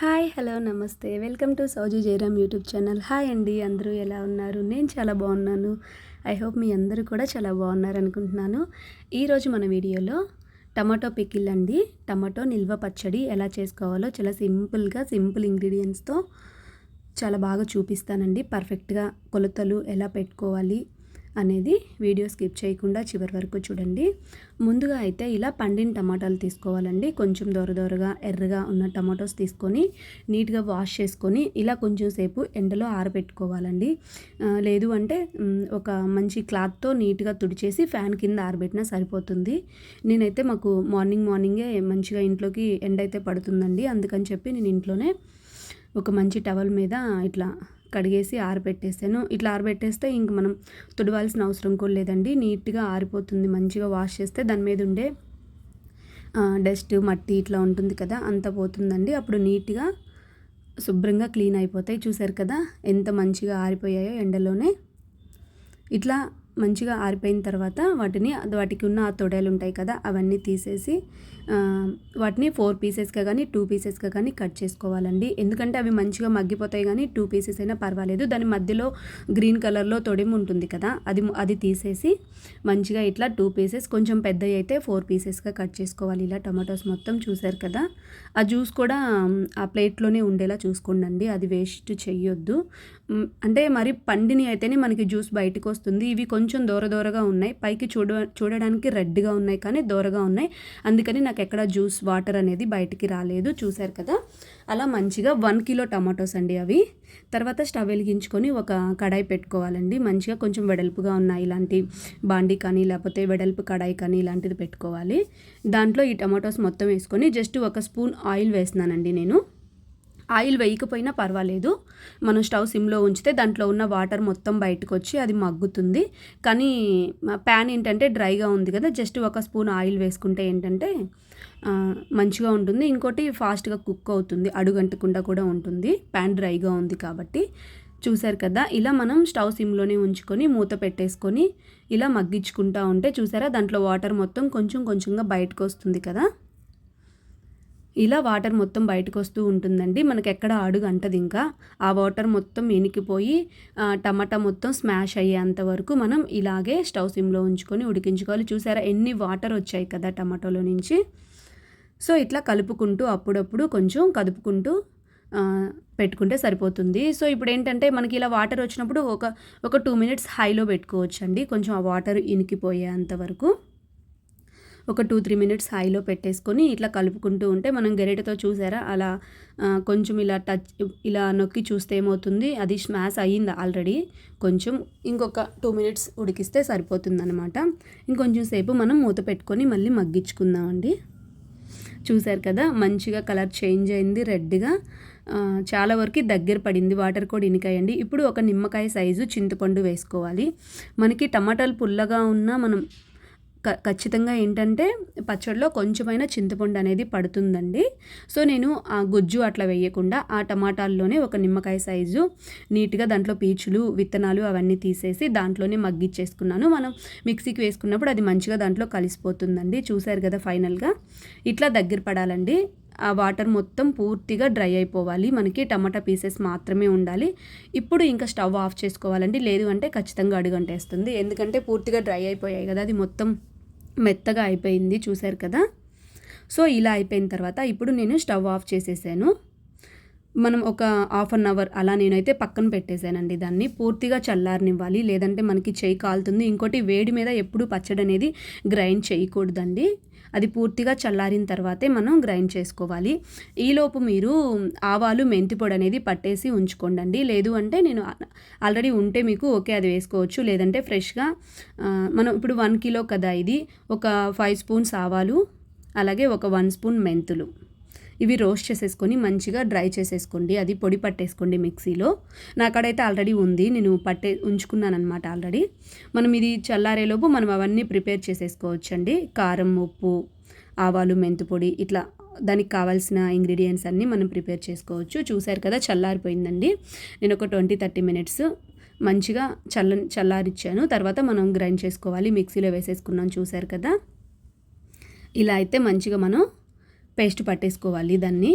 Hi hello నమస్తే. Welcome to Souji Jayaram YouTube channel. Hi అండి అందరూ ఎలా ఉన్నారు? నేను చాలా బాగున్నాను. ఐ హోప్ మీ అందరూ కూడా చాలా బాగున్నారు అనుకుంటున్నాను ఈరోజు మన వీడియోలో టమాటో పికిల్ అండి. టమాటో నిల్వ పచ్చడి ఎలా చేసుకోవాలో చాలా సింపుల్గా సింపుల్ ఇంగ్రీడియంట్స్తో చాలా బాగా చూపిస్తానండి. పర్ఫెక్ట్గా కొలతలు ఎలా పెట్టుకోవాలి అనేది వీడియో స్కిప్ చేయకుండా చివరి వరకు చూడండి. ముందుగా అయితే ఇలా పండిన టమాటాలు తీసుకోవాలండి. కొంచెం దొర దొరగా ఎర్రగా ఉన్న టమాటోస్ తీసుకొని నీట్గా వాష్ చేసుకొని ఇలా కొంచెం సేపు ఎండలో ఆరబెట్టుకోవాలండి. లేదు అంటే ఒక మంచి క్లాత్తో నీట్గా తుడిచేసి ఫ్యాన్ కింద ఆరబెట్టినా సరిపోతుంది. నేనైతే మాకు మార్నింగ్ మార్నింగే మంచిగా ఇంట్లోకి ఎండ అయితే పడుతుందండి. అందుకని చెప్పి నేను ఇంట్లోనే ఒక మంచి టవల్ మీద ఇట్లా కడిగేసి ఆరబెట్టేసాను. ఇట్లా ఆరబెట్టేస్తే ఇంక మనం తుడవాల్సిన అవసరం కూడా లేదండి. నీట్గా ఆరిపోతుంది. మంచిగా వాష్ చేస్తే దాని మీద ఉండే డస్ట్ మట్టి ఇట్లా ఉంటుంది కదా అంత పోతుందండి. అప్పుడు నీట్గా శుభ్రంగా క్లీన్ అయిపోతాయి. చూసారు కదా ఎంత మంచిగా ఆరిపోయాయో ఎండలోనే. ఇట్లా మంచిగా ఆరిపోయిన తర్వాత వాటిని వాటికి ఉన్న ఆ తొడలు ఉంటాయి కదా అవన్నీ తీసేసి వాటిని ఫోర్ పీసెస్గా కానీ టూ పీసెస్గా కానీ కట్ చేసుకోవాలండి. ఎందుకంటే అవి మంచిగా మగ్గిపోతాయి కానీ టూ పీసెస్ అయినా పర్వాలేదు. దాని మధ్యలో గ్రీన్ కలర్లో తొడిమి ఉంటుంది కదా అది అది తీసేసి మంచిగా ఇట్లా టూ పీసెస్ కొంచెం పెద్దవి అయితే ఫోర్ పీసెస్గా కట్ చేసుకోవాలి. ఇలా టమాటోస్ మొత్తం చూసారు కదా ఆ జ్యూస్ కూడా ఆ ప్లేట్లోనే ఉండేలా చూసుకోండి అది వేస్ట్ చెయ్యొద్దు. అంటే మరి పండిని అయితేనే మనకి జ్యూస్ బయటకు వస్తుంది. ఇవి కొంచెం కొంచెం దూర దూరగా ఉన్నాయి. పైకి చూడ చూడడానికి రెడ్గా ఉన్నాయి కానీ దూరగా ఉన్నాయి. అందుకని నాకు ఎక్కడ జ్యూస్ వాటర్ అనేది బయటికి రాలేదు. చూశారు కదా? అలా మంచిగా వన్ కిలో టమాటోస్ అండి అవి. తర్వాత స్టవ్ వెలిగించుకొని ఒక కడాయి పెట్టుకోవాలండి. మంచిగా కొంచెం వెడల్పుగా ఉన్నాయి ఇలాంటి బాండి కానీ లేకపోతే వెడల్పు కడాయి కానీ ఇలాంటిది పెట్టుకోవాలి. దాంట్లో ఈ టమాటోస్ మొత్తం వేసుకొని జస్ట్ ఒక స్పూన్ ఆయిల్ వేస్తున్నానండి నేను. ఆయిల్ వేయకపోయినా పర్వాలేదు. మనం స్టవ్ సిమ్లో ఉంచితే దాంట్లో ఉన్న వాటర్ మొత్తం బయటకు వచ్చి అది మగ్గుతుంది. కానీ ప్యాన్ ఏంటంటే డ్రైగా ఉంది కదా జస్ట్ ఒక స్పూన్ ఆయిల్ వేసుకుంటే ఏంటంటే మంచిగా ఉంటుంది. ఇంకోటి ఫాస్ట్గా కుక్ అవుతుంది అడుగంటకుండా కూడా ఉంటుంది. ప్యాన్ డ్రైగా ఉంది కాబట్టి. చూసారు కదా ఇలా మనం స్టవ్ సిమ్లోనే ఉంచుకొని మూత పెట్టేసుకొని ఇలా మగ్గించుకుంటూ ఉంటే చూసారా దాంట్లో వాటర్ మొత్తం కొంచెం కొంచెంగా బయటకు వస్తుంది కదా. ఇలా వాటర్ మొత్తం బయటకు వస్తూ ఉంటుందండి. మనకి ఎక్కడ అడుగు అంటది ఇంకా. ఆ వాటర్ మొత్తం ఎనికిపోయి టమాటా మొత్తం స్మాష్ అయ్యేంత వరకు మనం ఇలాగే స్టవ్ సిమ్లో ఉంచుకొని ఉడికించుకోవాలి. చూసారా ఎన్ని వాటర్ వచ్చాయి కదా టమాటోలో నుంచి. సో ఇట్లా కలుపుకుంటూ అప్పుడప్పుడు కొంచెం కదుపుకుంటూ పెట్టుకుంటే సరిపోతుంది. సో ఇప్పుడు ఏంటంటే మనకి ఇలా వాటర్ వచ్చినప్పుడు ఒక ఒక టూ మినిట్స్ హైలో పెట్టుకోవచ్చు అండి కొంచెం ఆ వాటర్ ఇనికిపోయేంత వరకు. ఒక టూ త్రీ మినిట్స్ హైలో పెట్టేసుకొని ఇట్లా కలుపుకుంటూ ఉంటే మనం గరిటెతో చూసారా? అలా కొంచెం ఇలా టచ్ ఇలా నొక్కి చూస్తే ఏమవుతుంది? అది స్మాష్ అయ్యింది ఆల్రెడీ? కొంచెం ఇంకొక టూ మినిట్స్ ఉడికిస్తే సరిపోతుంది అనమాట ఇంకొంచెం సేపు మనం మూత పెట్టుకొని మళ్ళీ మగ్గించుకుందామండి. చూసారు కదా మంచిగా కలర్ చేంజ్ అయింది రెడ్గా. చాలా వరకు దగ్గర పడింది వాటర్ కూడా ఇనికాయండి. ఇప్పుడు ఒక నిమ్మకాయ సైజు చింతపండు వేసుకోవాలి. మనకి టమాటాలు పుల్లగా ఉన్న మనం ఖచ్చితంగా ఏంటంటే పచ్చడిలో కొంచెమైన చింతపండు అనేది పడుతుందండి. సో నేను ఆ గుజ్జు అట్లా వేయకుండా ఆ టమాటాల్లోనే ఒక నిమ్మకాయ సైజు నీట్గా దాంట్లో పీచులు విత్తనాలు అవన్నీ తీసేసి దాంట్లోనే మగ్గిచ్చేసుకున్నాను. మనం మిక్సీకి వేసుకున్నప్పుడు అది మంచిగా దాంట్లో కలిసిపోతుందండి. చూశారు కదా ఫైనల్గా. ఇట్లా దగ్గర పడాలండి. ఆ వాటర్ మొత్తం పూర్తిగా డ్రై అయిపోవాలి. మనకి టమాటా పీసెస్ మాత్రమే ఉండాలి. ఇప్పుడు ఇంకా స్టవ్ ఆఫ్ చేసుకోవాలండి. లేదు అంటే ఖచ్చితంగా అడుగంటేస్తుంది. ఎందుకంటే పూర్తిగా డ్రై అయిపోయాయి కదా. అది మొత్తం మెత్తగా అయిపోయింది. చూశారు కదా? సో ఇలా అయిపోయిన తర్వాత ఇప్పుడు నేను స్టవ్ ఆఫ్ చేసేసాను. మనం ఒక హాఫ్ అన్ అవర్ అలా నేనైతే పక్కన పెట్టేశానండి దాన్ని. పూర్తిగా చల్లారనివ్వాలి. లేదంటే మనకి చేయి కాలుతుంది. ఇంకోటి వేడి మీద ఎప్పుడు పచ్చడి అనేది గ్రైండ్ చేయకూడదండి. అది పూర్తిగా చల్లారిన తర్వాతే మనం గ్రైండ్ చేసుకోవాలి. ఈలోపు మీరు ఆవాలు మెంతి పొడి అనేది పట్టేసి ఉంచుకోండి లేదు అంటే నేను ఆల్రెడీ ఉంటే మీకు ఓకే అది వేసుకోవచ్చు. లేదంటే ఫ్రెష్గా మనం ఇప్పుడు వన్ కిలో కదా ఇది. ఒక ఫైవ్ స్పూన్స్ ఆవాలు అలాగే ఒక వన్ స్పూన్ మెంతులు. ఇవి రోస్ట్ చేసేసుకొని మంచిగా డ్రై చేసేసుకోండి. అది పొడి పట్టేసుకోండి మిక్సీలో. నా ఆల్రెడీ ఉంది. నేను పట్టే ఉంచుకున్నాను అనమాట ఆల్రెడీ. మనం ఇది చల్లారేలోపు మనం అవన్నీ ప్రిపేర్ చేసేసుకోవచ్చండి. కారం ఉప్పు ఆవాలు మెంతుపొడి ఇట్లా దానికి కావాల్సిన ఇంగ్రీడియంట్స్ అన్నీ మనం ప్రిపేర్ చేసుకోవచ్చు. చూసారు కదా చల్లారిపోయిందండి. నేను ఒక ట్వంటీ థర్టీ మినిట్స్ మంచిగా చల్ల చల్లారిచ్చాను. తర్వాత మనం గ్రైండ్ చేసుకోవాలి. మిక్సీలో వేసేసుకున్నాం. చూసారు కదా? ఇలా అయితే మంచిగా మనం పేస్ట్ పట్టేసుకోవాలి దాన్ని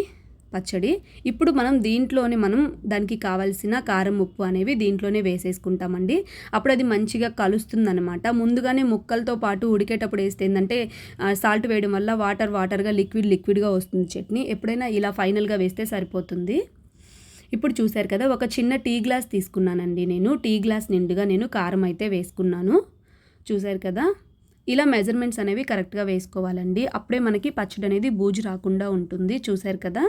పచ్చడి. ఇప్పుడు మనం దీంట్లోనే మనం దానికి కావాల్సిన కారం ఉప్పు అనేవి దీంట్లోనే వేసేసుకుంటామండి. అప్పుడు అది మంచిగా కలుస్తుందనమాట ముందుగానే ముక్కలతో పాటు ఉడికేటప్పుడు వేస్తే ఏంటంటే సాల్ట్ వేయడం వల్ల వాటర్ వాటర్గా లిక్విడ్ లిక్విడ్గా వస్తుంది చట్నీ. ఎప్పుడైనా ఇలా ఫైనల్గా వేస్తే సరిపోతుంది. ఇప్పుడు చూశారు కదా ఒక చిన్న టీ గ్లాస్ తీసుకున్నానండి నేను. టీ గ్లాస్ నిండుగా నేను కారం అయితే వేసుకున్నాను. చూశారు కదా? ఇలా మెజర్మెంట్స్ అనేవి కరెక్ట్గా వేసుకోవాలండి. అప్పుడే మనకి పచ్చడి అనేది బూజు రాకుండా ఉంటుంది. చూశారు కదా?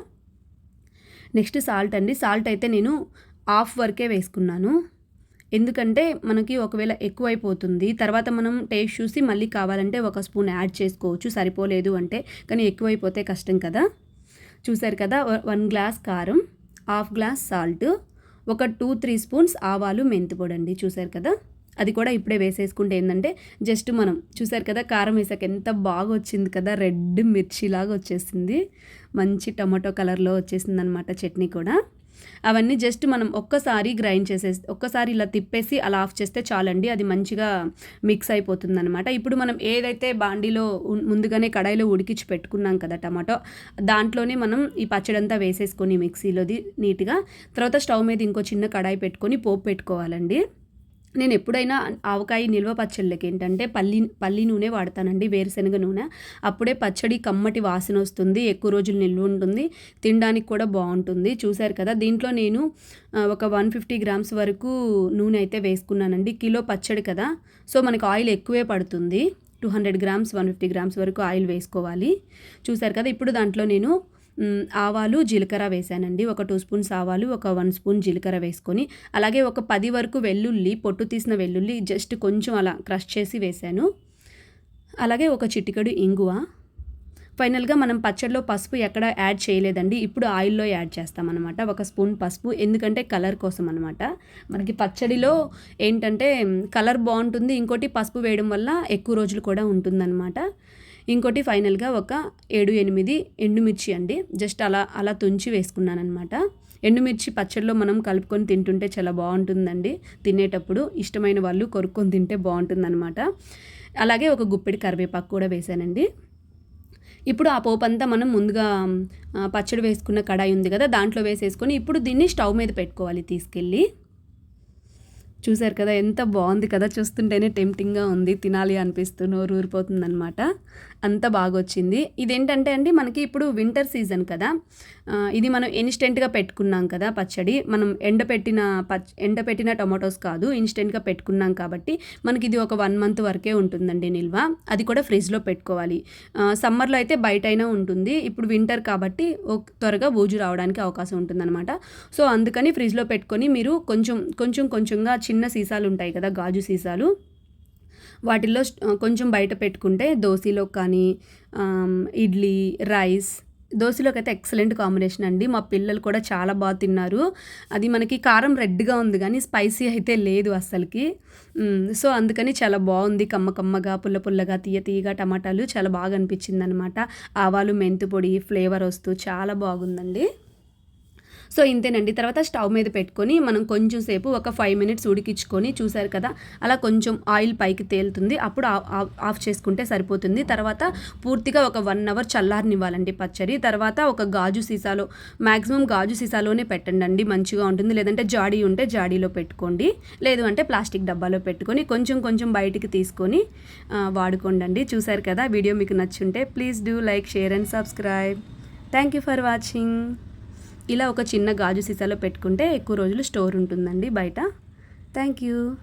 నెక్స్ట్ సాల్ట్ అండి. సాల్ట్ అయితే నేను హాఫ్ వరకే వేసుకున్నాను. ఎందుకంటే మనకి ఒకవేళ ఎక్కువైపోతుంది. తర్వాత మనం టేస్ట్ చూసి మళ్ళీ కావాలంటే ఒక స్పూన్ యాడ్ చేసుకోవచ్చు. సరిపోలేదు అంటే. కానీ ఎక్కువైపోతే కష్టం కదా? చూసారు కదా? వన్ గ్లాస్ కారం హాఫ్ గ్లాస్ సాల్ట్ ఒక టూ త్రీ స్పూన్స్ ఆవాలు మెంతిపొడి అండి. చూసారు కదా? అది కూడా ఇప్పుడే వేసేసుకుంటే ఏంటంటే జస్ట్ మనం చూసారు కదా కారం వేసాక ఎంత బాగా వచ్చింది కదా రెడ్ మిర్చిలాగా వచ్చేసింది. మంచి టమాటో కలర్లో వచ్చేసింది అనమాట చట్నీ కూడా. అవన్నీ జస్ట్ మనం ఒక్కసారి గ్రైండ్ చేసేసి ఒక్కసారి ఇలా తిప్పేసి అలా ఆఫ్ చేస్తే చాలండి అది మంచిగా మిక్స్ అయిపోతుంది అనమాట ఇప్పుడు మనం ఏదైతే బాండీలో ముందుగానే కడాయిలో ఉడికించి పెట్టుకున్నాం కదా టమాటో దాంట్లోనే మనం ఈ పచ్చడి అంతా వేసేసుకొని మిక్సీలోది నీట్గా తర్వాత స్టవ్ మీద ఇంకో చిన్న కడాయి పెట్టుకొని పోపు పెట్టుకోవాలండి. నేను ఎప్పుడైనా ఆవకాయ నిల్వ పచ్చళ్ళకి ఏంటంటే పల్లి పల్లి నూనె వాడతానండి వేరుశనగ నూనె. అప్పుడే పచ్చడి కమ్మటి వాసన వస్తుంది ఎక్కువ రోజులు నిల్వ ఉంటుంది తినడానికి కూడా బాగుంటుంది. చూశారు కదా దీంట్లో నేను ఒక వన్ ఫిఫ్టీ గ్రామ్స్ వరకు నూనె అయితే వేసుకున్నానండి. కిలో పచ్చడి కదా సో మనకు ఆయిల్ ఎక్కువే పడుతుంది. Two hundred grams one fifty grams వరకు ఆయిల్ వేసుకోవాలి. చూశారు కదా ఇప్పుడు దాంట్లో నేను ఆవాలు జీలకర్ర వేసానండి. ఒక టూ స్పూన్స్ ఆవాలు ఒక వన్ స్పూన్ జీలకర్ర వేసుకొని అలాగే ఒక పది వరకు వెల్లుల్లి పొట్టు తీసిన వెల్లుల్లి జస్ట్ కొంచెం అలా క్రష్ చేసి వేసాను. అలాగే ఒక చిటికడు ఇంగువ. ఫైనల్గా మనం పచ్చడిలో పసుపు ఎక్కడ యాడ్ చేయలేదండి. ఇప్పుడు ఆయిల్లో యాడ్ చేస్తామన్నమాట. ఒక స్పూన్ పసుపు ఎందుకంటే కలర్ కోసం అనమాట మనకి పచ్చడిలో ఏంటంటే కలర్ బాగుంటుంది. ఇంకోటి పసుపు వేయడం వల్ల ఎక్కువ రోజులు కూడా ఉంటుందన్నమాట. ఇంకోటి ఫైనల్గా ఒక ఏడు ఎనిమిది ఎండుమిర్చి అండి. జస్ట్ అలా అలా తుంచి వేసుకున్నాను అనమాట ఎండుమిర్చి పచ్చడిలో మనం కలుపుకొని తింటుంటే చాలా బాగుంటుందండి. తినేటప్పుడు ఇష్టమైన వాళ్ళు కొరుక్కొని తింటే బాగుంటుందన్నమాట. అలాగే ఒక గుప్పెడి కరివేపాకు కూడా వేసానండి. ఇప్పుడు ఆ పోపు అంతా మనం ముందుగా పచ్చడి వేసుకున్న కడాయి ఉంది కదా దాంట్లో వేసేసుకొని ఇప్పుడు దీన్ని స్టవ్ మీద పెట్టుకోవాలి తీసుకెళ్ళి. చూసారు కదా ఎంత బాగుంది కదా చూస్తుంటేనే టెంప్టింగ్గా ఉంది తినాలి అనిపిస్తూ నోరు ఊరిపోతుందనమాట అంత బాగా వచ్చింది ఇదేంటంటే అండి మనకి ఇప్పుడు వింటర్ సీజన్ కదా. ఇది మనం ఇన్స్టెంట్గా పెట్టుకున్నాం కదా పచ్చడి. మనం ఎండపెట్టిన పచ్ ఎండపెట్టిన టొమాటోస్ కాదు ఇన్స్టెంట్గా పెట్టుకున్నాం కాబట్టి మనకి ఇది ఒక వన్ మంత్ వరకే ఉంటుందండి నిల్వ. అది కూడా ఫ్రిడ్జ్లో పెట్టుకోవాలి. సమ్మర్లో అయితే బయట అయినా ఉంటుంది. ఇప్పుడు వింటర్ కాబట్టి త్వరగా బూజు రావడానికి అవకాశం ఉంటుందన్నమాట. సో అందుకని ఫ్రిడ్జ్లో పెట్టుకొని మీరు కొంచెం కొంచెం కొంచెంగా చిన్న సీసాలు ఉంటాయి కదా గాజు సీసాలు. వాటిల్లో కొంచెం బయట పెట్టుకుంటే దోశలో కానీ ఇడ్లీ రైస్ దోశలోకి అయితే ఎక్సలెంట్ కాంబినేషన్ అండి. మా పిల్లలు కూడా చాలా బాగా తిన్నారు. అది మనకి కారం రెడ్గా ఉంది కానీ స్పైసీ అయితే లేదు అస్సలకి. సో అందుకని చాలా బాగుంది. కమ్మ కమ్మగా పుల్ల పుల్లగా తీయ తీయగా టమాటాలు చాలా బాగా అనిపించింది అనమాట ఆవాలు మెంతు పొడి ఫ్లేవర్ వస్తూ చాలా బాగుందండి. సో ఇంతేనండి. తర్వాత స్టవ్ మీద పెట్టుకొని మనం కొంచెం సేపు ఒక ఫైవ్ మినిట్స్ ఉడికించుకొని చూసారు కదా అలా కొంచెం ఆయిల్ పైకి తేలుతుంది. అప్పుడు ఆఫ్ చేసుకుంటే సరిపోతుంది. తర్వాత పూర్తిగా ఒక వన్ అవర్ చల్లారనివ్వాలండి పచ్చడి. తర్వాత ఒక గాజు సీసాలో మ్యాక్సిమం గాజు సీసాలోనే పెట్టండి అండి మంచిగా ఉంటుంది. లేదంటే జాడీ ఉంటే జాడీలో పెట్టుకోండి. లేదు అంటే ప్లాస్టిక్ డబ్బాలో పెట్టుకొని కొంచెం కొంచెం బయటికి తీసుకొని వాడుకోండి చూసారు కదా వీడియో మీకు నచ్చుంటే please do like share and subscribe. Thank you for watching. ఇలా ఒక చిన్న గాజు సీసాలో పెట్టుకుంటే ఎక్కువ రోజులు స్టోర్ ఉంటుందండి బయట. Thank you.